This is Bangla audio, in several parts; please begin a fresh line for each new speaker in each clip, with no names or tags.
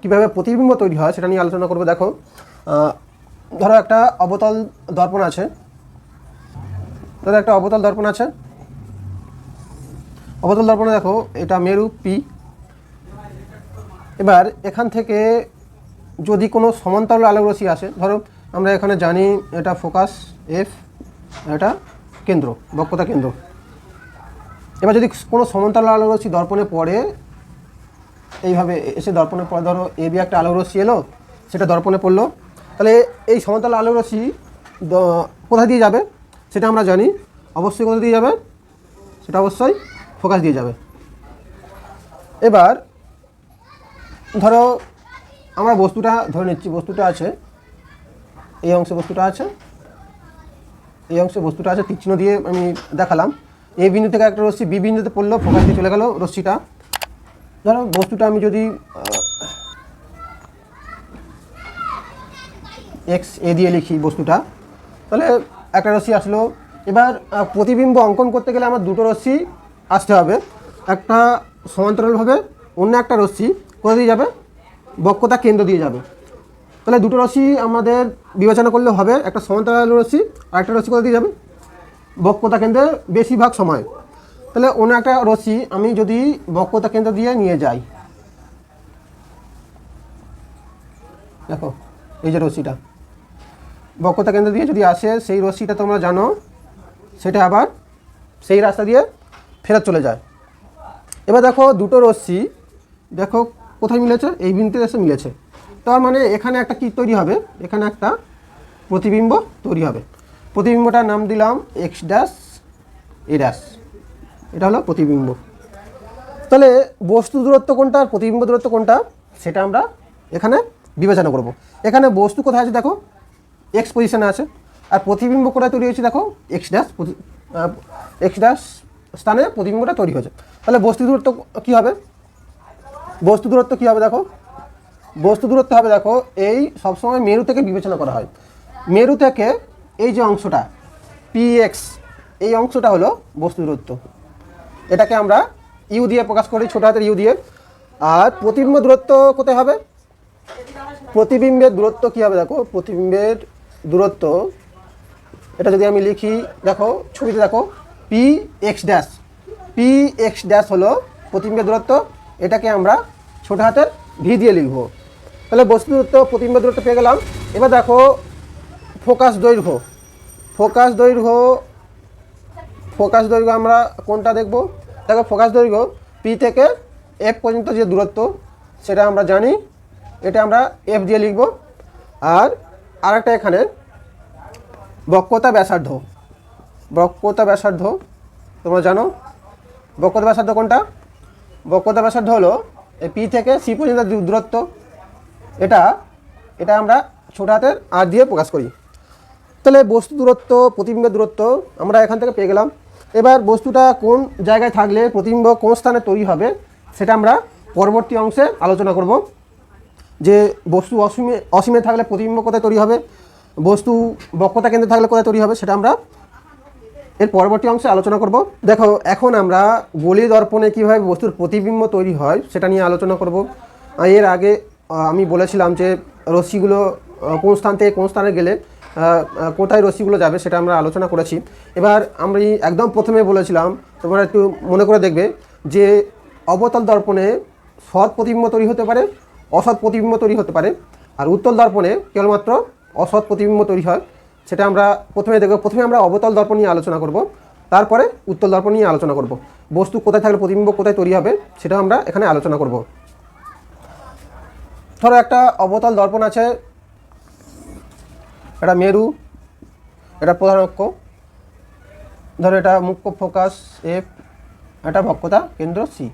কীভাবে প্রতিবিম্ব তৈরি হয় সেটা নিয়ে আলোচনা করব। দেখো ধরো একটা অবতল দর্পণ আছে। ধরো একটা অবতল দর্পণ আছে। অবতল দর্পণে দেখো, এটা মেরু পি এবার এখান থেকে যদি কোনো সমান্তরাল আলোক আসে, ধরো আমরা এখানে জানি এটা ফোকাস এফ এটা কেন্দ্র, বক্রতা কেন্দ্র। এবার যদি কোনো সমান্তরাল আলোক দর্পণে পড়ে এইভাবে এসে দর্পণে পড়ে ধরো এ বি একটা আলোক রশ্মি এলো, সেটা দর্পণে পড়ল। তাহলে এই সমান্তরাল আলোক রশ্মি কোথায় দিয়ে যাবে? সেটা আমরা জানি। অবশ্যই কোথায় দিয়ে যাবে? সেটা অবশ্যই ফোকাস দিয়ে যাবে। এবার ধরো আমরা বস্তুটা ধরে নিচ্ছি, বস্তুটা আছে, এই অংশে বস্তুটা আছে, এই অংশে বস্তুটা আছে, তীক্ষ্ণ দিয়ে আমি দেখালাম। এ বিন্দু থেকে একটা রশ্মি বি বিন্দুতে পড়ল, ফোকাস দিয়ে চলে গেল রশ্মিটা। ধরো বস্তুটা আমি যদি এক্স এ দিয়ে লিখি বস্তুটা, তাহলে একটা রশ্মি আসলো। এবার প্রতিবিম্ব অঙ্কন করতে গেলে আমার দুটো রশ্মি আসতে হবে। একটা সমান্তরালভাবে অন্য একটা রশ্মি কোথা দিয়ে যাবে? বক্রতা কেন্দ্র দিয়ে যাবে। তাহলে দুটো রশ্মি আমাদের বিবেচনা করলে হবে, একটা সমান্তরাল রশ্মি আর একটা রশ্মি কোথা দিয়ে যাবে? বক্রতা কেন্দ্রে বেশিরভাগ সময়। তাহলে অন্য একটা রশ্মি আমি যদি বক্রতা কেন্দ্র দিয়ে নিয়ে যাই। দেখো, এই যে রশ্মিটা। বক্রতা কেন্দ্র দিয়ে যদি আসে, সেই রশ্মিটা তোমরা জানো, সেটা আবার সেই রাস্তা দিয়ে ফেরত চলে যায়। এবার দেখো, দুটো রশ্মি, দেখো কোথায় মিলেছে? এই বিন্দুতে এসে মিলেছে। তার মানে এখানে একটা কি তৈরি হবে, এখানে একটা প্রতিবিম্ব তৈরি হবে। প্রতিবিম্বটার নাম দিলাম এক্স ড্যাশ এ ড্যাশ এটা হলো প্রতিবিম্ব। তাহলে বস্তু দূরত্ব কোনটা আর প্রতিবিম্ব দূরত্ব কোনটা, সেটা আমরা এখানে বিবেচনা করব। এখানে বস্তু কোথায় আছে দেখো? এক্স পজিশনে আছে। আর প্রতিবিম্ব কোথায় তৈরি হয়েছে দেখো? এক্স ড্যাশ এক্স ড্যাশ স্থানে প্রতিবিম্বটা তৈরি হয়েছে। তাহলে বস্তু দূরত্ব কী হবে? বস্তু দূরত্ব কী হবে দেখো? বস্তু দূরত্ব হবে দেখো, এই সবসময় মেরু থেকে বিবেচনা করা হয়। মেরু থেকে এই যে অংশটা পি এক্স এই অংশটা হলো বস্তু দূরত্ব। এটাকে আমরা ইউ দিয়ে প্রকাশ করি, ছোটো হাতের ইউ দিয়ে। আর প্রতিবিম্ব দূরত্ব কোথায় হবে? প্রতিবিম্বের দূরত্ব কী হবে? দেখো, প্রতিবিম্বের দূরত্ব, এটা যদি আমি লিখি, দেখো, ছবিতে দেখো P X dash P X dash হলো প্রতিবিম্বের দূরত্ব। এটাকে আমরা ছোটো হাতের ভি দিয়ে লিখব। তাহলে বস্তু দূরত্ব, প্রতিবিম্বের দূরত্ব পেয়ে গেলাম। এবার দেখো, ফোকাস দৈর্ঘ্য। ফোকাস দৈর্ঘ্য ফোকাস দৈর্ঘ্য আমরা কোনটা দেখব? দেখো ফোকাস দৈর্ঘ্য পি থেকে এফ পর্যন্ত যে দূরত্ব, সেটা আমরা জানি। এটা আমরা এফ দিয়ে লিখব। আর আরেকটা এখানে, বক্রতা ব্যাসার্ধ। বক্রতা ব্যাসার্ধ, তোমরা জানো? বক্রতা ব্যাসার্ধ কোনটা? বক্রতা ব্যাসার্ধ হলো এই পি থেকে সি পর্যন্ত দূরত্ব, এটা এটা আমরা ছোট হাতের আর দিয়ে প্রকাশ করি। তাহলে বস্তু দূরত্ব প্রতিবিম্বের দূরত্ব, আমরা এখান থেকে পেয়ে গেলাম। এবার বস্তুটা কোন জায়গায় থাকলে প্রতিবিম্ব কোন স্থানে তৈরি হবে সেটা আমরা পরবর্তী অংশে আলোচনা করব। যে বস্তু অসীমে অসীমে থাকলে প্রতিবিম্ব কোথায় তৈরি হবে, বস্তু বক্রতা কেন্দ্রে থাকলে কোথায় তৈরি হবে সেটা আমরা এর পরবর্তী অংশে আলোচনা করব। দেখো, এখন আমরা গলি দর্পণে কীভাবে বস্তুর প্রতিবিম্ব তৈরি হয় সেটা নিয়ে আলোচনা করব। এর আগে আমি বলেছিলাম যে রশ্মিগুলো কোন স্থান থেকে কোন স্থানে গেলে কোথায় রশ্মিগুলো যাবে সেটা আমরা আলোচনা করেছি। এবার আমি একদম প্রথমে বলেছিলাম, তোমরা একটু মনে করে দেখবে যে অবতল দর্পণে সৎ প্রতিবিম্ব তৈরি হতে পারে, অসৎ প্রতিবিম্ব তৈরি হতে পারে। আর উত্তল দর্পণে কেবলমাত্র অসৎ প্রতিবিম্ব তৈরি হয়, সেটা আমরা প্রথমে দেখব। প্রথমে আমরা অবতল দর্পণ নিয়ে আলোচনা করব, তারপরে উত্তল দর্পণ নিয়ে আলোচনা করব। বস্তু কোথায় থাকলে প্রতিবিম্ব কোথায় তৈরি হবে সেটা আমরা এখানে আলোচনা করব। ধরো একটা অবতল দর্পণ আছে এটা মেরু, এটা প্রধান অক্ষ। ধরো এটা মুখ্য ফোকাস এফ এটা বক্রতা কেন্দ্র সি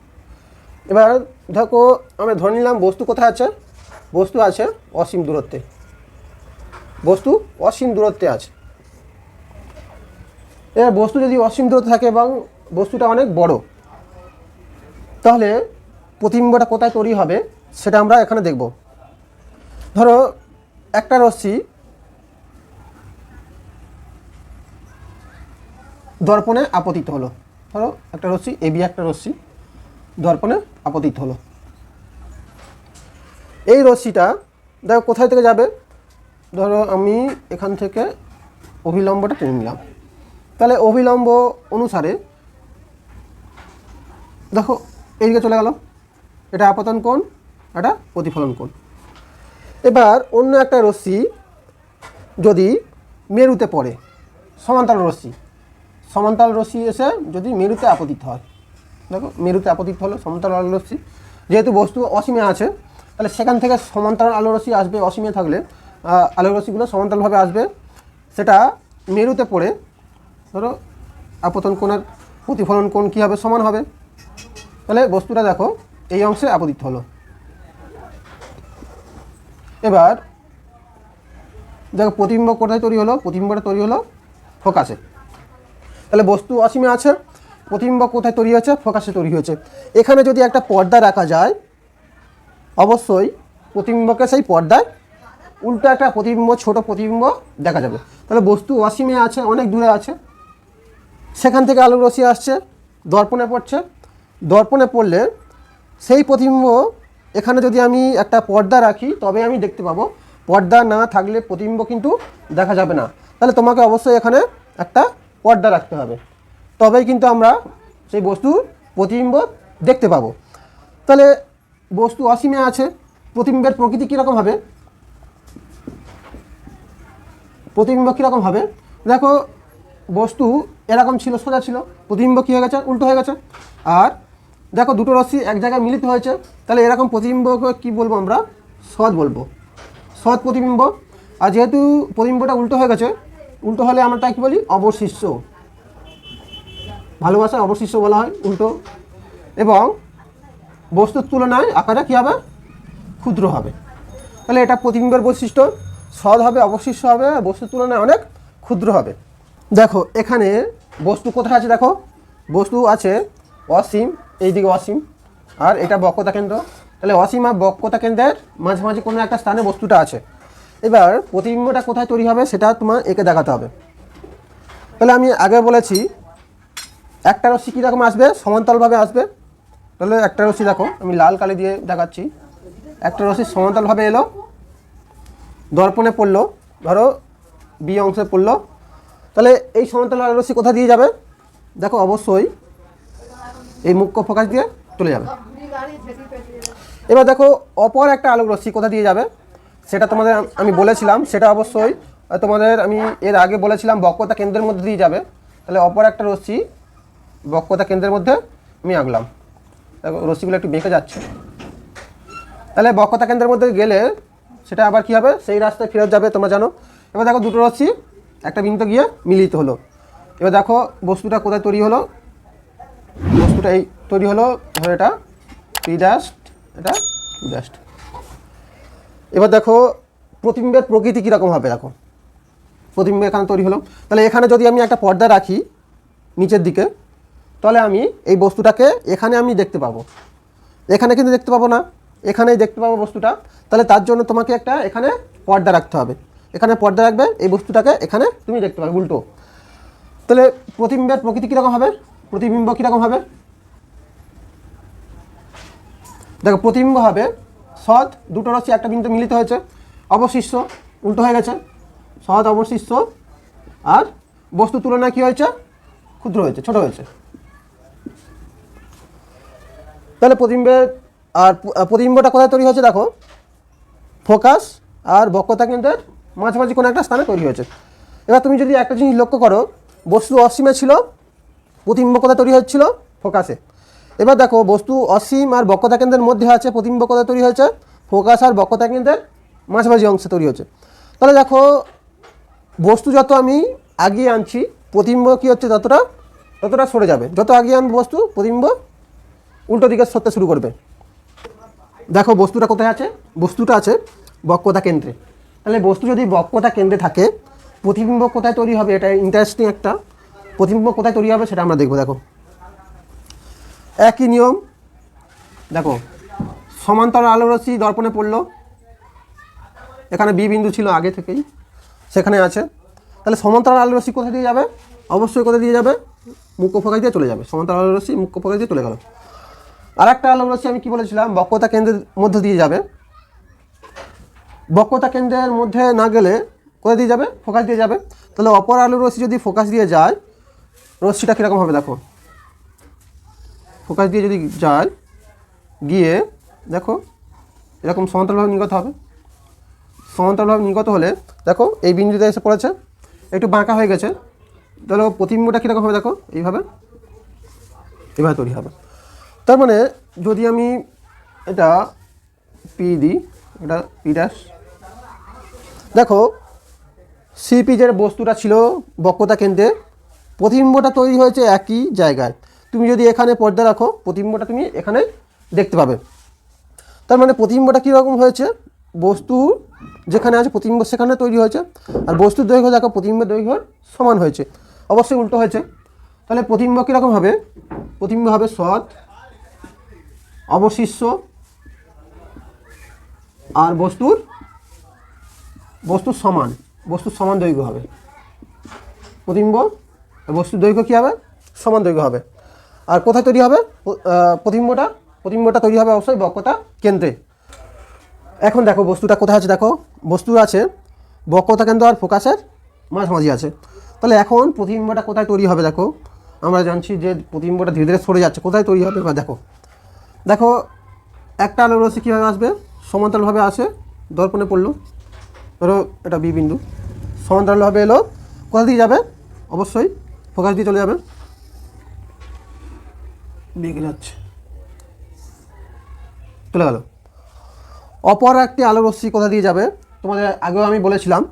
এবার দেখো আমরা ধরে নিলাম বস্তু কোথায় আছে? বস্তু আছে অসীম দূরত্বে। বস্তু অসীম দূরত্বে আছে। এবার বস্তু যদি অসীম দূরত্বে থাকে এবং বস্তুটা অনেক বড়, তাহলে প্রতিবিম্বটা কোথায় তৈরি হবে, সেটা আমরা এখানে দেখব। ধরো একটা রশ্মি দর্পণে আপতিত হলো। ধরো একটা রশ্মি এবি একটা রশ্মি, দর্পণে আপতিত হলো। এই রশ্মিটা, দেখো কোথায় থেকে যাবে? ধরো আমি এখান থেকে অভিলম্বটা টেনে নিলাম। তাহলে অভিলম্ব অনুসারে, দেখো এইদিকে চলে গেল। এটা আপতন কোণ, এটা প্রতিফলন কোণ। এবার অন্য একটা রশ্মি যদি মেরুতে পড়ে, সমান্তরাল রশ্মি সমান্তরাল রশ্মি এসে যদি মেরুতে আপতিত হয়, দেখো মেরুতে আপতিত হলো সমান্তরাল আলো রশ্মি। যেহেতু বস্তু অসীমে আছে, তাহলে সেখান থেকে সমান্তরাল আলো রশ্মি আসবে অসীমে থাকলে আলো রশ্মিগুলো সমান্তরালভাবে আসবে। সেটা মেরুতে পড়ে, ধরো আপতন কোণের প্রতিফলন কোণ কী হবে? সমান হবে। তাহলে বস্তুটা দেখো এই অংশে আপতিত হলো। এবার দেখো প্রতিবিম্ব কোথায় তৈরি হলো? প্রতিবিম্বটা তৈরি হলো ফোকাসে। তাহলে বস্তু অসীমে আছে, প্রতিবিম্ব কোথায় তৈরি হয়েছে? ফোকাসে তৈরি হয়েছে। এখানে যদি একটা পর্দা রাখা যায়, অবশ্যই প্রতিবিম্বকে সেই পর্দায় উল্টো একটা প্রতিবিম্ব, ছোট প্রতিবিম্ব দেখা যাবে। তাহলে বস্তু অসীমে আছে, অনেক দূরে আছে। সেখান থেকে আলোর রশ্মি আসছে, দর্পণে পড়ছে। দর্পণে পড়লে সেই প্রতিবিম্ব, এখানে যদি আমি একটা পর্দা রাখি, তবে আমি দেখতে পাবো, পর্দা না থাকলে প্রতিবিম্ব কিন্তু দেখা যাবে না। তাহলে তোমাকে অবশ্যই এখানে একটা পর্দা রাখতে হবে। তবেই কিন্তু আমরা সেই বস্তুর প্রতিবিম্ব দেখতে পাবো। তাহলে বস্তু অসীমে আছে, প্রতিবিম্বের প্রকৃতি কীরকম হবে? প্রতিবিম্ব কীরকম হবে? দেখো, বস্তু এরকম ছিল, সোজা ছিল। প্রতিবিম্ব কী হয়ে গেছে? উল্টো হয়ে গেছে। আর দেখো, দুটো রশ্মি এক জায়গায় মিলিত হয়েছে। তাহলে এরকম প্রতিবিম্বকে কী বলব আমরা? সৎ বলব। সৎ প্রতিবিম্ব। আর যেহেতু প্রতিবিম্বটা উল্টো হয়ে গেছে উল্টো হলে আমরা তাই কী বলি? অবশিষ্য ভালোবাসায় অবশিষ্য বলা হয়, উল্টো। এবং বস্তুর তুলনায় আকারে কী হবে? ক্ষুদ্র হবে। তাহলে এটা প্রতিবিম্বের বৈশিষ্ট্য। সৎ হবে, অবশিষ্ট হবে, বস্তুর তুলনায় অনেক ক্ষুদ্র হবে। দেখো, এখানে বস্তু কোথায় আছে দেখো? বস্তু আছে অসীম, এইদিকে অসীম। আর এটা বক্রতা কেন্দ্র। তাহলে অসীম আর বক্রতা কেন্দ্রের মাঝামাঝি কোনো একটা স্থানে বস্তুটা আছে। এবার প্রতিবিম্বটা কোথায় তৈরি হবে সেটা তোমার একে দেখাতে হবে। তাহলে আমি আগে বলেছি, একটা রশ্মি কীরকম আসবে? সমান্তরালভাবে আসবে। তাহলে একটা রশ্মি দেখো, আমি লাল কালি দিয়ে দেখাচ্ছি। একটা রশ্মি সমান্তরালভাবে এলো, দর্পণে পড়ল, ধরো বি অংশে পড়ল। তাহলে এই সমান্তরাল রশ্মি কোথা দিয়ে যাবে? দেখো অবশ্যই এই মুখ্য ফোকাস দিয়ে চলে যাবে। এবার দেখো অপর একটা আলোক রশ্মি কোথা দিয়ে যাবে? সেটা তোমাদের আমি বলেছিলাম, সেটা অবশ্যই। তোমাদের আমি এর আগে বলেছিলাম, বক্রতা কেন্দ্রের মধ্যে দিয়ে যাবে। তাহলে অপর একটা রশ্মি বক্রতা কেন্দ্রের মধ্যে আমি আঁকলাম। রশ্মিগুলো একটু বেঁকে যাচ্ছে। তাহলে বক্রতা কেন্দ্রের মধ্যে গেলে সেটা আবার কী হবে? সেই রাস্তায় ফেরত যাবে, তোমরা জানো। এবার দেখো, দুটো রশ্মি একটা বিন্দু গিয়ে মিলিত হলো। এবার দেখো, বস্তুটা কোথায় তৈরি হলো? বস্তুটা এই তৈরি হলো, ধরো এটা পি ডাস্ট এটা কিউ ডাস্ট এবার দেখো, প্রতিবিম্বের প্রকৃতি কীরকম হবে, দেখো। প্রতিবিম্ব এখানে তৈরি হলো। তাহলে এখানে যদি আমি একটা পর্দা রাখি, নিচের দিকে, তাহলে আমি এই বস্তুটাকে এখানে আমি দেখতে পাবো। এখানে কিন্তু দেখতে পাবো না, এখানেই দেখতে পাবো বস্তুটা। তাহলে তার জন্য তোমাকে একটা এখানে পর্দা রাখতে হবে। এখানে পর্দা রাখবে, এই বস্তুটাকে এখানে তুমি দেখতে পাবে, উল্টো। তাহলে প্রতিবিম্বের প্রকৃতি কীরকম হবে? প্রতিবিম্ব কীরকম হবে? দেখো, প্রতিবিম্ব হবে সৎ, দুটো রশ্মি, একটা বিন্দু মিলিত হয়েছে, অবশিষ্ট, উল্টো হয়ে গেছে, সৎ, অবশিষ্ট, আর বস্তু তুলনায় কী হয়েছে? ক্ষুদ্র হয়েছে, ছোট হয়েছে। তাহলে প্রতিবিম্বের আর প- প্রতিবিম্বটা কোথায় তৈরি হয়েছে দেখো? ফোকাস আর বক্রতা কেন্দ্রের মাঝামাঝি কোনো একটা স্থানে তৈরি হয়েছে। এবার তুমি যদি একটা জিনিস লক্ষ্য করো, বস্তু অসীমে ছিল, প্রতিবিম্ব কোথায় তৈরি হচ্ছিল? ফোকাসে। এবার দেখো, বস্তু অসীম আর বক্রতা কেন্দ্রের মধ্যে আছে, প্রতিবিম্ব কোথায় তৈরি হয়েছে? ফোকাস আর বক্রতা কেন্দ্রের মাঝামাঝি অংশে তৈরি হচ্ছে তাহলে দেখো, বস্তু যত আমি আগিয়ে আনছি, প্রতিবিম্ব কী হচ্ছে ততটা ততটা সরে যাবে। যত আগিয়ে আনব বস্তু, প্রতিবিম্ব উল্টো দিকে সরতে শুরু করবে। দেখো, বস্তুটা কোথায় আছে? বস্তুটা আছে বক্রতা কেন্দ্রে। তাহলে বস্তু যদি বক্রতা কেন্দ্রে থাকে, প্রতিবিম্ব কোথায় তৈরি হবে? এটা ইন্টারেস্টিং একটা। প্রতিবিম্ব কোথায় তৈরি হবে সেটা আমরা দেখব, দেখো। একই নিয়ম। দেখো, সমান্তরাল আলো রশ্মি দর্পণে পড়ল। এখানে বি বিন্দু ছিল আগে থেকেই। সেখানে আছে। তাহলে সমান্তরাল আলো রশ্মি কোথায় দিয়ে যাবে? অবশ্যই কোথায় দিয়ে যাবে? মুখ্য ফোকাস দিয়ে চলে যাবে। সমান্তরাল রশ্মি মুখ্য ফোকাস দিয়ে চলে গেল। আর একটা আলো রশ্মি আমি কি বলেছিলাম? বক্রতা কেন্দ্রের মধ্যে দিয়ে যাবে। বক্রতা কেন্দ্রের মধ্যে না গেলে কোথায় দিয়ে যাবে? ফোকাস দিয়ে যাবে। তাহলে অপর আলোর রশ্মি যদি ফোকাস দিয়ে যায়, রশ্মিটা কীরকম হবে? দেখো ফোকাস দিয়ে যদি যায়, গিয়ে দেখো এরকম সমান্তরালভাবে নির্গত হবে। সমান্তরালভাবে নির্গত হলে দেখো এই বিন্দুতে এসে পড়েছে, একটু বাঁকা হয়ে গেছে। তাহলে প্রতিবিম্বটা কীরকম হবে দেখো? এইভাবে এভাবে তৈরি হবে। তার মানে যদি আমি এটা পি দিই, এটা পি ড্যাশ দেখো সিপি যে বস্তুটা ছিল বক্রতা কেন্দ্রে, প্রতিবিম্বটা তৈরি হয়েছে একই জায়গায়। তুমি যদি এখানে পর্দা রাখো, প্রতিবিম্বটা তুমি এখানে দেখতে পাবে। তার মানে প্রতিবিম্বটা কীরকম হয়েছে? বস্তু যেখানে আছে, প্রতিবিম্ব সেখানে তৈরি হয়েছে। আর বস্তুর দৈর্ঘ্য দেখো প্রতিবিম্বের দৈর্ঘ্য সমান হয়েছে। অবশ্যই উল্টো হয়েছে। তাহলে প্রতিবিম্ব কীরকম হবে? প্রতিবিম্ব হবে সৎ অবশিষ্য আর বস্তুর বস্তুর সমান। বস্তুর সমান দৈর্ঘ্য হবে। প্রতিবিম্ব বস্তুর দৈর্ঘ্য কী হবে? সমান দৈর্ঘ্য হবে। আর কোথায় তৈরি হবে? প্রতিম্বটা প্রতিবিম্বটা? তৈরি হবে অবশ্যই বক্রতা কেন্দ্রে। এখন দেখো, বস্তুটা কোথায় আছে দেখো? বস্তু আছে, বক্রতা কেন্দ্র আর ফোকাসের মাঝামাঝি আছে। তাহলে এখন প্রতিবিম্বটা কোথায় তৈরি হবে দেখো? আমরা জানছি যে প্রতিবিম্বটা ধীরে ধীরে সরে যাচ্ছে। কোথায় তৈরি হবে? বা দেখো। দেখো, একটা আলোর রশ্মি কীভাবে আসবে? সমান্তরালভাবে আসে, দর্পণে পড়ল। ধরো, এটা বি বিন্দু। সমান্তরালভাবে এলো। কোথা দিয়ে যাবে? অবশ্যই ফোকাস দিয়ে চলে যাবে। বেঁকে যাচ্ছে। চলে গেল। অপর একটি আলো রশ্মি কোথা দিয়ে যাবে? তোমাদের আগেও আমি বলেছিলাম,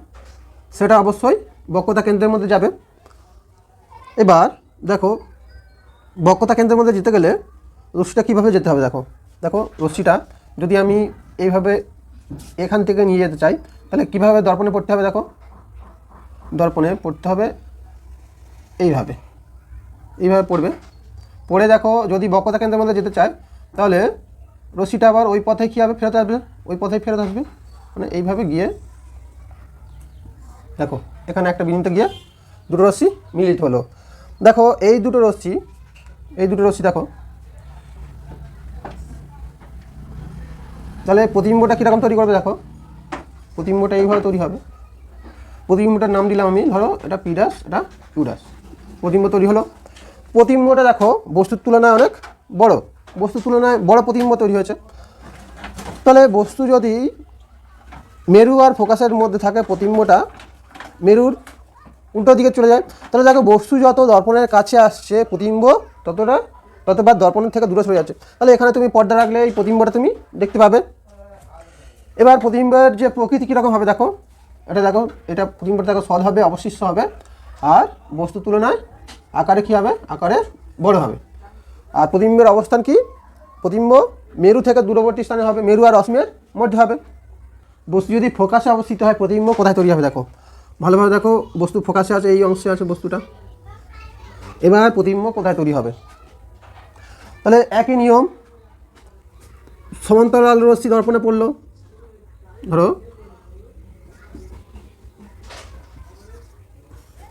সেটা অবশ্যই বক্রতা কেন্দ্রের মধ্যে যাবে। এবার দেখো, বক্রতা কেন্দ্রের মধ্যে যেতে গেলে রশ্মিটা কীভাবে যেতে হবে দেখো। দেখো, রশ্মিটা যদি আমি এইভাবে এখান থেকে নিয়ে যেতে চাই, তাহলে কীভাবে দর্পণে পড়তে হবে দেখো? দর্পণে পড়তে হবে এইভাবে। এইভাবে পড়বে। পড়ে দেখো, যদি বক্রতা কেন্দ্রের মধ্যে যেতে চায়, তাহলে রশ্মিটা আবার ওই পথে কী হবে? ফেরত আসবে? ওই পথেই ফেরত আসবে? মানে এইভাবে গিয়ে দেখো, এখানে একটা বিন্দুতে গিয়ে দুটো রশ্মি মিলিত হলো। দেখো, এই দুটো রশ্মি, এই দুটো রশ্মি দেখো। তাহলে প্রতিবিম্বটা কীরকম তৈরি করবে দেখো? প্রতিবিম্বটা এইভাবে তৈরি হবে। প্রতিবিম্বটার নাম দিলাম আমি, ধরো এটা পি ডাস এটা কিউ ডাস প্রতিবিম্ব তৈরি হলো। প্রতিবিম্বটা দেখো, বস্তুর তুলনায় অনেক বড়। বস্তুর তুলনায় বড় প্রতিম্ব তৈরি হয়েছে। তাহলে বস্তু যদি মেরু আর ফোকাসের মধ্যে থাকে প্রতিম্বটা মেরুর উল্টো দিকে চলে যায়। তাহলে দেখো, বস্তু যত দর্পণের কাছে আসছে প্রতিম্ব ততটা, ততবার দর্পণের থেকে দূরে সরে যাচ্ছে। তাহলে এখানে তুমি পর্দা রাখলে এই প্রতিবিম্বটা তুমি দেখতে পাবে। এবার প্রতিবিম্বের যে প্রকৃতি কীরকম হবে দেখো। এটা দেখো, এটা প্রতিবিম্বটা দেখো সদ হবে, অবশিষ্ট হবে। আর বস্তু তুলনায় আকারে কী হবে? আকারে বড় হবে। আর প্রতিবিম্বের অবস্থান কি? প্রতিবিম্ব মেরু থেকে দূরবর্তী স্থানে হবে। মেরু আর অসমের মধ্যে হবে। বস্তু যদি ফোকাসে অবস্থিত হয়, প্রতিবিম্ব কোথায় তৈরি হবে দেখো। ভালোভাবে দেখো, বস্তু ফোকাসে আছে, এই অংশে আছে বস্তুটা। এবার প্রতিবিম্ব কোথায় তৈরি হবে? তাহলে একই নিয়ম, সমান্তরাল রশ্মি দর্পণে পড়ল। ধরো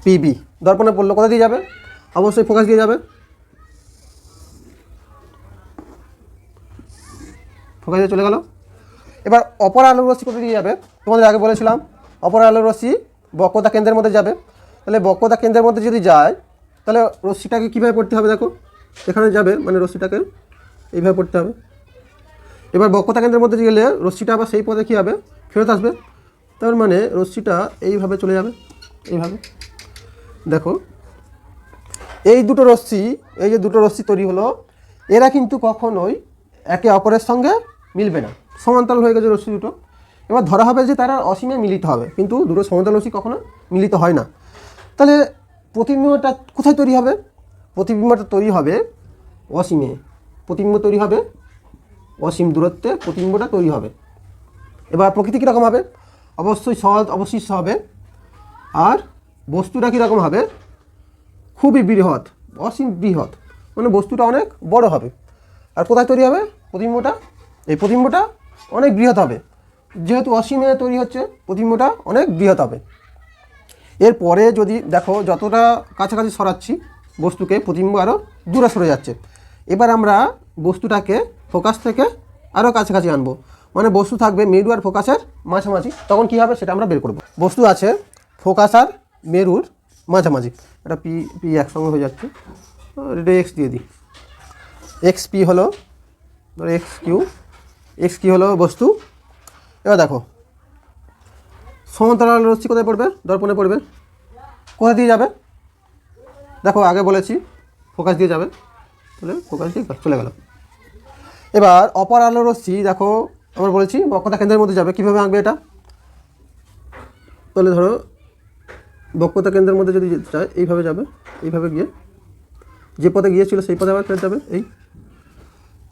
পিবি দর্পণে পড়ল। কোথায় দিয়ে যাবে? অবশ্যই ফোকাস দিয়ে যাবে। ফোকাস দিয়ে চলে গেল। এবার অপর আলোর রশ্মি কোথায় দিয়ে যাবে? তোমাদের আগে বলেছিলাম, অপর আলোর রশ্মি বক্রতা কেন্দ্রের মধ্যে যাবে। তাহলে বক্রতা কেন্দ্রের মধ্যে যদি যায়, তাহলে রশ্মিটাকে কীভাবে পড়তে হবে দেখো? এখানে যাবে মানে রশ্মিটাকে এইভাবে পড়তে হবে। এবার বক্রতা কেন্দ্রের মধ্যে গেলে রশ্মিটা আবার সেই পথে কী হবে? ফেরত আসবে। তার মানে রশ্মিটা এইভাবে চলে যাবে, এইভাবে। দেখো এই দুটো রশ্মি, এই যে দুটো রশ্মি তৈরি হলো, এরা কিন্তু কখনোই একে অপরের সঙ্গে মিলবে না। সমান্তরাল হয়ে গেছে রশ্মি দুটো। এবার ধরা হবে যে তারা অসীমে মিলিত হবে, কিন্তু দুটো সমান্তরাল রশ্মি কখনো মিলিত হয় না। তাহলে প্রতিবিম্বটা কোথায় তৈরি হবে? প্রতিবিম্বটা তৈরি হবে অসীমে। প্রতিবিম্ব তৈরি হবে অসীম দূরত্বে প্রতিবিম্বটা তৈরি হবে। এবার প্রকৃতি কীরকম হবে? অবশ্যই সহজ অবশিষ্ট হবে। আর বস্তুটা কীরকম হবে? খুবই বৃহৎ, অসীম বৃহৎ। মানে বস্তুটা অনেক বড় হবে। আর কোথায় তৈরি হবে? প্রতিম্বটা এই প্রতিম্বটা অনেক বৃহৎ হবে। যেহেতু অসীমে তৈরি হচ্ছে প্রতিম্বটা অনেক বৃহৎ হবে। এরপরে যদি দেখো, যতটা কাছাকাছি সরাচ্ছি বস্তুকে প্রতিম্ব আরও দূরে সরে যাচ্ছে। এবার আমরা বস্তুটাকে ফোকাস থেকে আরও কাছাকাছি আনব। মানে বস্তু থাকবে মেরু আর ফোকাসের মাঝামাঝি। তখন কি হবে? সেটা আমরা বের করব। বস্তু আছে ফোকাস আর মেরুর মাঝামাঝি। এটা পি পি একসঙ্গে হয়ে যাচ্ছে। এটা এক্স দিয়ে দিই। এক্স পি হলো এক্স কিউ এক্স কি হলো বস্তু। এবার দেখো, সমান্তরাল রশ্মি কোথায় পড়বে? দর্পণে পড়বে। কোথায় দিয়ে যাবে? দেখো, আগে বলেছি ফোকাস দিয়ে যাবে। তাহলে ফোকাস দিয়ে চলে গেল। এবার অপর আলো রশ্মি, দেখো, আমরা বলেছি বক্ষতা কেন্দ্রের মধ্যে যাবে। কীভাবে আঁকবে এটা? তাহলে ধরো বক্ষতা কেন্দ্রের মধ্যে যদি যেতে চায় এইভাবে যাবে, এইভাবে গিয়ে। যে পথে গিয়েছিল, সেই পথে আবার ফেরত যাবে, এই।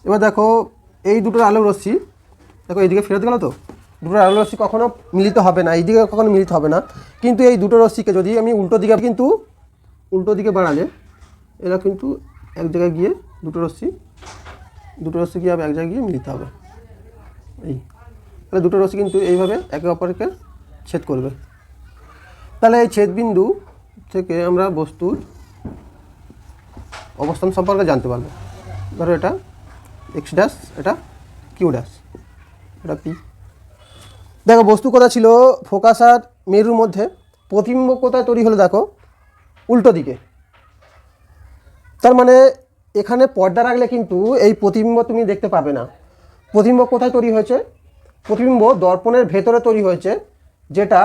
এবার দেখো, এই দুটোর আলো রশ্মি দেখো, এইদিকে ফেরত গেল তো? দুটোর আলো রশ্মি কখনো মিলিত হবে না, এইদিকে কখনো মিলিত হবে না। কিন্তু এই দুটো রশ্মিকে যদি আমি উল্টো দিকে, কিন্তু উল্টো দিকে বাড়ালে, এরা কিন্তু এক জায়গায় গিয়ে দুটো রশ্মি দুটো রশ্মি গিয়ে এক জায়গায় গিয়ে মিলিত হবে। এই। তাহলে দুটো রশ্মি কিন্তু এইভাবে একে অপরকে ছেদ করবে। তাহলে এই ছেদবিন্দু থেকে আমরা বস্তুর অবস্থান সম্পর্কে জানতে পারব। ধরো এটা এক্স ড্যাশ এটা কিউ ড্যাশ এটা পি দেখো, বস্তু কোথা ছিল? ফোকাস আর মেরুর মধ্যে। প্রতিবিম্ব কোথায় তৈরি হলো দেখো? উল্টো দিকে। তার মানে এখানে পর্দা রাখলে কিন্তু এই প্রতিবিম্ব তুমি দেখতে পাবে না। প্রতিবিম্ব কোথায় তৈরি হয়েছে? প্রতিবিম্ব দর্পণের ভেতরে তৈরি হয়েছে, যেটা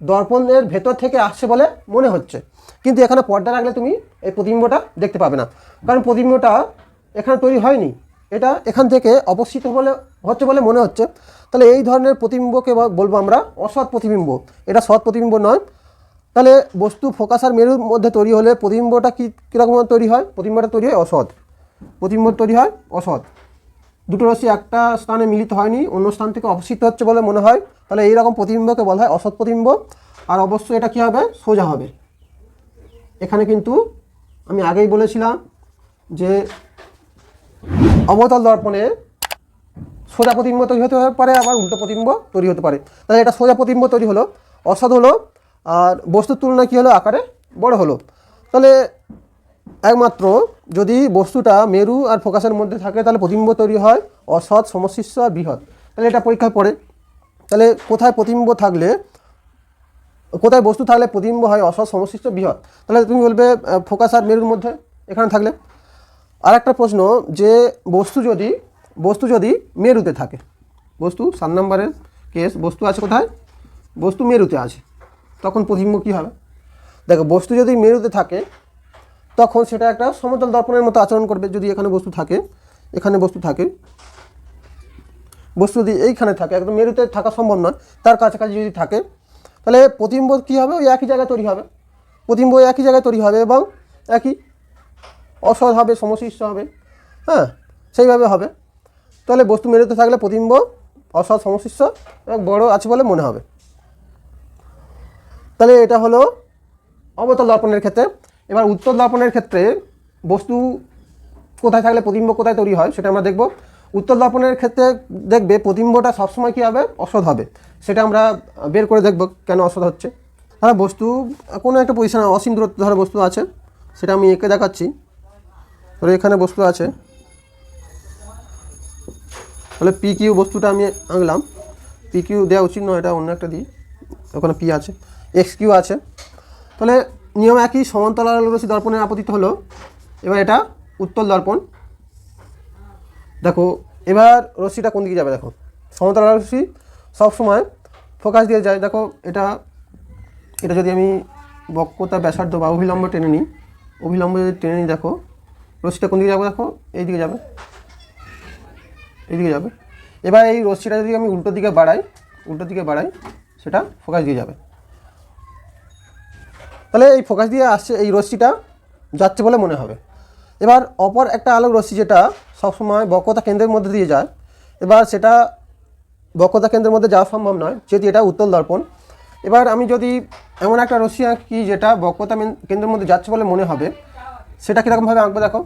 দর্পণের ভেতর থেকে আসছে বলে মনে হচ্ছে। কিন্তু এখানে পর্দা রাখলে তুমি এই প্রতিবিম্বটা দেখতে পাবে না। কারণ প্রতিবিম্বটা এখানে তৈরি হয়নি। এটা এখান থেকে অবস্থিত বলে, হচ্ছে বলে মনে হচ্ছে। তাহলে এই ধরনের প্রতিবিম্বকে বলব আমরা অসৎ প্রতিবিম্ব। এটা সৎ প্রতিবিম্ব নয়। তাহলে বস্তু ফোকাস আর মেরুর মধ্যে তৈরি হলে প্রতিবিম্বটা কী কীরকম তৈরি হয়? প্রতিবিম্বটা তৈরি হয় অসৎ। প্রতিবিম্ব তৈরি হয় অসৎ। দুটো রশ্মি একটা স্থানে মিলিত হয়নি, অন্য স্থান থেকে অবস্থিত হচ্ছে বলে মনে হয়। তাহলে এইরকম প্রতিবিম্বকে বলা হয় অসৎ প্রতিবিম্ব। আর অবশ্যই এটা কী হবে? সোজা হবে। এখানে কিন্তু আমি আগেই বলেছিলাম যে অবতল দর্পণে সোজা প্রতিম্ব তৈরি হতে পারে, আবার উল্টো প্রতিম্ব তৈরি হতে পারে। তাহলে এটা সোজা প্রতিম্ব তৈরি হলো, অসৎ হলো, আর বস্তুর তুলনায় কী হলো? আকারে বড় হলো। তাহলে একমাত্র যদি বস্তুটা মেরু আর ফোকাসের মধ্যে থাকে, তাহলে প্রতিবিম্ব তৈরি হয় অসৎ সমশিষ্য আর বৃহৎ। তাহলে এটা পরীক্ষায় পড়ে। তাহলে কোথায় প্রতিবিম্ব থাকলে, কোথায় বস্তু থাকলে প্রতিবিম্ব হয় অসৎ সমশিষ্ট বৃহৎ? তাহলে তুমি বলবে ফোকাস আর মেরুর মধ্যে এখানে থাকলে। আর একটা প্রশ্ন যে বস্তু যদি বস্তু যদি মেরুতে থাকে, বস্তু সাত নম্বরের কেস, বস্তু আছে কোথায়? বস্তু মেরুতে আছে। তখন প্রতিবিম্ব কী হবে? দেখো, বস্তু যদি মেরুতে থাকে তখন সেটা একটা সমতল দর্পণের মতো আচরণ করবে যদি এখানে বস্তু থাকে, এখানে বস্তু থাকে। বস্তু যদি এইখানে থাকে, একদম মেরুতে থাকা সম্ভব নয়, তার কাছাকাছি যদি থাকে, তাহলে প্রতিম্ব কী হবে? ওই একই জায়গায় তৈরি হবে। প্রতিম্ব একই জায়গায় তৈরি হবে এবং একই অসৎ হবে, সমশিষ্ট হবে হ্যাঁ সেইভাবে হবে। তাহলে বস্তু মেরুতে থাকলে প্রতিম্ব অসৎ, সমশিষ্ট এবং বড় আছে বলে মনে হবে। তাহলে এটা হলো অবতল দর্পণের ক্ষেত্রে এবার উত্তর দর্পণের ক্ষেত্রে বস্তু কোথায় থাকলে প্রতিম্ব কোথায় তৈরি হয় সেটা আমরা দেখব। উত্তর দর্পণের ক্ষেত্রে দেখবে প্রতিবিম্বটা সবসময় কী হবে? অসৎ হবে। সেটা আমরা বের করে দেখব কেন অসৎ হচ্ছে। ধরো বস্তু, কোনো একটা পজিশনে অসীম দূরত্ব ধরো বস্তু আছে, সেটা আমি এঁকে দেখাচ্ছি। ধরো এখানে বস্তু আছে। তাহলে পি কিউ বস্তুটা আমি আঁকলাম। পি কিউ দেওয়া উচিত নয়, এটা অন্য একটা দিই। ওখানে পি আছে। এক্স কিউ আছে। তাহলে নিয়ম একই, সমান্তরাল রশ্মি দর্পণের আপতিত হলো। এবার এটা উত্তল দর্পণ। দেখো, এবার রশ্মিটা কোন দিকে যাবে দেখো? সমান্তরাল রশ্মি সবসময় ফোকাস দিয়ে যায়। দেখো, এটা এটা যদি আমি বক্রতা, ব্যাসার্ধ বা অভিলম্ব টেনে নিই, অভিলম্ব যদি টেনে নিই, দেখো, রশ্মিটা কোন দিকে যাবে দেখো? এই দিকে যাবে। এইদিকে যাবে। এবার এই রশ্মিটা যদি আমি উল্টো দিকে বাড়াই, উল্টো দিকে বাড়াই, সেটা ফোকাস দিয়ে যাবে। তাহলে এই ফোকাস দিয়ে আসছে এই রশ্মিটা যাচ্ছে বলে মনে হবে। এবার অপর একটা আলোক রশ্মি যেটা সবসময় বক্রতা কেন্দ্রের মধ্যে দিয়ে যায়, এবার সেটা বক্রতা কেন্দ্রের মধ্যে যাওয়া সম্ভব নয়, যেহেতু এটা উত্তল দর্পণ। এবার আমি যদি এমন একটা রশ্মি আঁকি যেটা বক্রতা কেন্দ্রের মধ্যে যাচ্ছে বলে মনে হবে, সেটা কীরকমভাবে আঁকবো দেখো?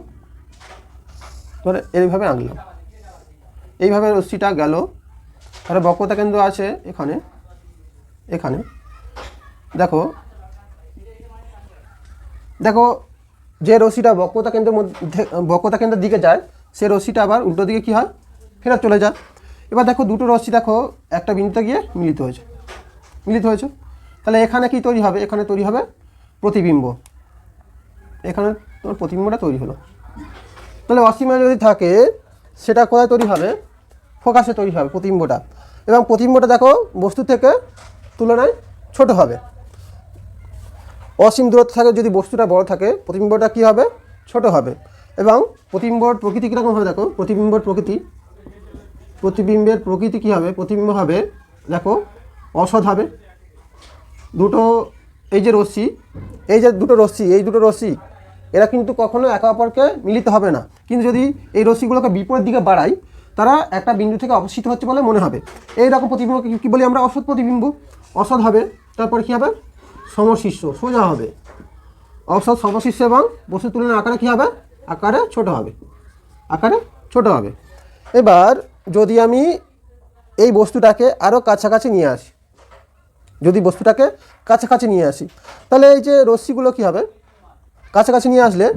ধরে এইভাবে আঁকলাম। এইভাবে রশ্মিটা গেল। তাহলে বক্রতা কেন্দ্র আছে এখানে এখানে। দেখো দেখো, যে রশ্মিটা বক্রতা কেন্দ্রের মধ্যে, বক্রতা কেন্দ্রের দিকে যায়, সে রশ্মিটা আবার উল্টো দিকে কী হয়? ফেরত চলে যায়। এবার দেখো, দুটো রশ্মি দেখো, একটা বিন্দুতে গিয়ে মিলিত হয়েছে। মিলিত হয়েছে। তাহলে এখানে কি তৈরি হবে? এখানে তৈরি হবে প্রতিবিম্ব। এখানে তোমার প্রতিবিম্বটা তৈরি হলো। তাহলে অসীমে যদি থাকে, সেটা কোথায় তৈরি হবে? ফোকাসে তৈরি হবে প্রতিবিম্বটা। এবং প্রতিবিম্বটা দেখো, বস্তু থেকে তুলনায় ছোট হবে। অসীম দূরত্ব থাকে, যদি বস্তুটা বড় থাকে, প্রতিবিম্বটা কী হবে? ছোট হবে। এবং প্রতিবিম্বর প্রকৃতি কীরকম হবে দেখো? প্রতিবিম্বর প্রকৃতি, প্রতিবিম্বের প্রকৃতি কী হবে? প্রতিবিম্ব হবে, দেখো, অসৎ হবে। দুটো, এই যে রশ্মি, এই যে দুটো রশ্মি, এই দুটো রশ্মি, এরা কিন্তু কখনো একে অপরকে মিলিত হবে না। কিন্তু যদি এই রশ্মিগুলোকে বিপরীত দিকে বাড়াই, তারা একটা বিন্দু থেকে অবস্থিত হচ্ছে বলে মনে হবে। এই রকম প্রতিবিম্বকে কী বলি আমরা? অসৎ প্রতিবিম্ব, অসৎ হবে। তারপর কী হবে? সমশিষ্য সোজা হবে। অসৎ সমশিষ্য এবং বস্তুর তুলনায় আকারে কী হবে? আকারে ছোট হবে। আকারে ছোট হবে। এবার যদি আমি এই বস্তুটাকে আরও কাছাকাছি নিয়ে আসি, যদি বস্তুটাকে কাছাকাছি নিয়ে আসি, তাহলে এই যে রশ্মিগুলো কী হবে? কাছাকাছি নিয়ে আসলে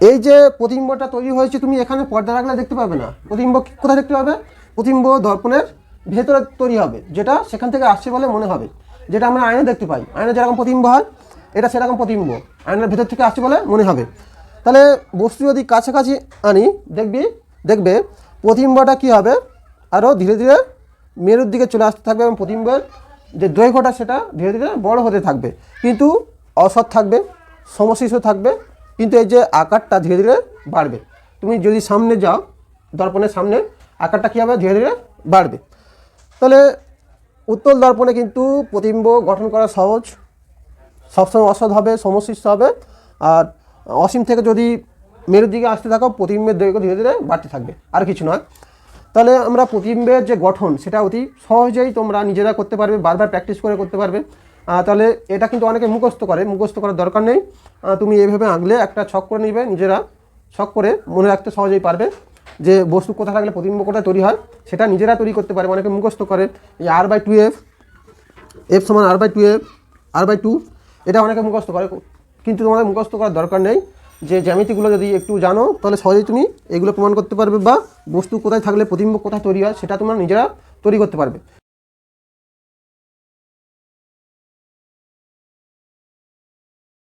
এই যে প্রতিবিম্বটা তৈরি হয়েছে, তুমি এখানে পর্দা রাখলে দেখতে পাবে না। প্রতিবিম্ব কি- কোথায় দেখতে পাবে? প্রতিবিম্ব দর্পণের ভেতরে তৈরি হবে, যেটা সেখান থেকে আসছে বলে মনে হবে। যেটা আমরা আয়না দেখতে পাই। আয়না যেরকম প্রতিম্ব হয়, এটা সেরকম প্রতিম্ব আয়নার ভেতর থেকে আসছে বলে মনে হবে। তাহলে বস্তু যদি কাছাকাছি আনি, দেখবি, দেখবে প্রতিম্বটা কী হবে? আরও ধীরে ধীরে মেরুর দিকে চলে আসতে থাকবে এবং প্রতিবিম্বের যে দৈর্ঘ্যটা, সেটা ধীরে ধীরে বড় হতে থাকবে। কিন্তু অসৎ থাকবে সমশিষ্ট থাকবে, কিন্তু এই যে আকারটা ধীরে ধীরে বাড়বে। তুমি যদি সামনে যাও, দর্পণের সামনে, আকারটা কী হবে? ধীরে ধীরে বাড়বে। তাহলে উত্তল দর্পণে কিন্তু প্রতিবিম্ব গঠন করা সহজ। সবসময় অসৎ হবে, সমশিষ্ট হবে। আর অসীম থেকে যদি মেরুর দিকে আসতে থাকো, প্রতিবিম্বের দৈর্ঘ্য ধীরে ধীরে বাড়তে থাকবে। আর কিছু নয়। তাহলে আমরা প্রতিবিম্বের যে গঠন, সেটা অতি সহজেই তোমরা নিজেরা করতে পারবে, বারবার প্র্যাকটিস করে করতে পারবে। তাহলে এটা কিন্তু অনেকে মুখস্থ করে, মুখস্থ করার দরকার নেই। তুমি এইভাবে আঁকলে একটা ছক করে নিবে, নিজেরা ছক করে মনে রাখতে সহজেই পারবে। যে বস্তু কোথায় থাকলে প্রতিবিম্ব কোথায় তৈরি হয়, সেটা নিজেরা তৈরি করতে পারে। অনেকে মুখস্থ করে এই R by two F F সমান R by two F R by two এটা অনেকে মুখস্থ করে। কিন্তু তোমাদের মুখস্থ করার দরকার নেই যে জ্যামিতিগুলো যদি একটু জানো, তাহলে সহজেই তুমি এগুলো প্রমাণ করতে পারবে বা বস্তু কোথায় থাকলে প্রতিবিম্ব কোথায় তৈরি হয়, সেটা তোমরা নিজেরা তৈরি করতে পারবে।